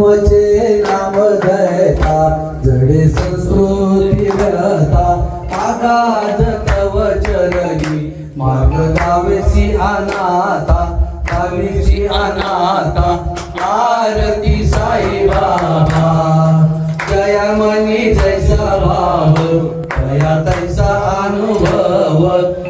वचे नाम धरता जडे संस्कृती व्यथा आकाज तव मार्ग गावेसी अनाथा गावेसी अनाथा आरती साई बाबा. जया मनी जैसा भाव जया तैसा अनुभव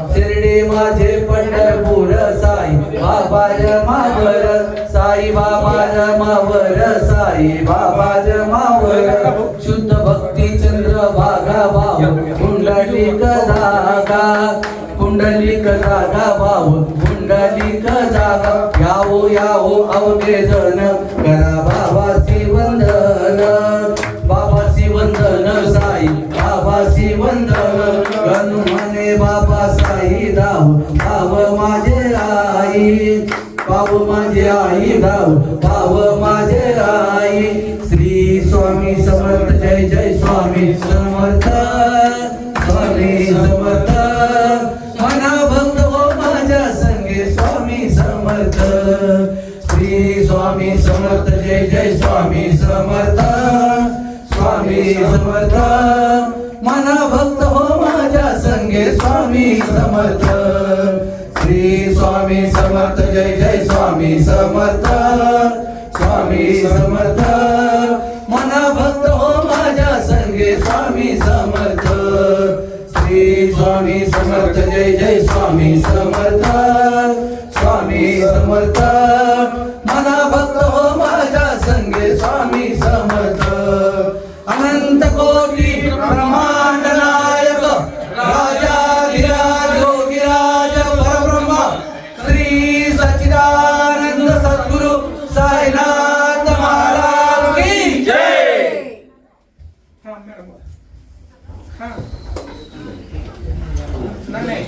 माझे पंढरपूर साई बाबा रमावर साई बाबा रमावर साई बाबा रमावर शुद्ध भक्ती चंद्र भागा भाव कुंडलिक जागा कुंडलिक जागा भाव कुंडलिक जागा. यावो यावो अवघे जण करा बाबा वंदन बाबा वंदन साई बाबा वंदन धाव धाव भाव माझे आई पाव माझे आई धाव धाव माझे आई. श्री स्वामी समर्थ जय जय स्वामी समर्थ स्वामी समर्थ. मना भक्त हो माझ्या संगे स्वामी समर्थ. श्री स्वामी समर्थ जय जय स्वामी समर्थ स्वामी समर्थ. मना भक्त हो माझ्या संगे स्वामी समर्थ. समर्थ जय जय स्वामी समर्थ स्वामी समर्थ. मना भक्त हो माझ्या संगे स्वामी समर्थ. श्री स्वामी समर्थ जय जय स्वामी समर्थ. स्वामी समर्थ मना भक्त हो माझ्या संगे स्वामी समर्थ. अनंत कोटी ब्रह्मा Senang nih.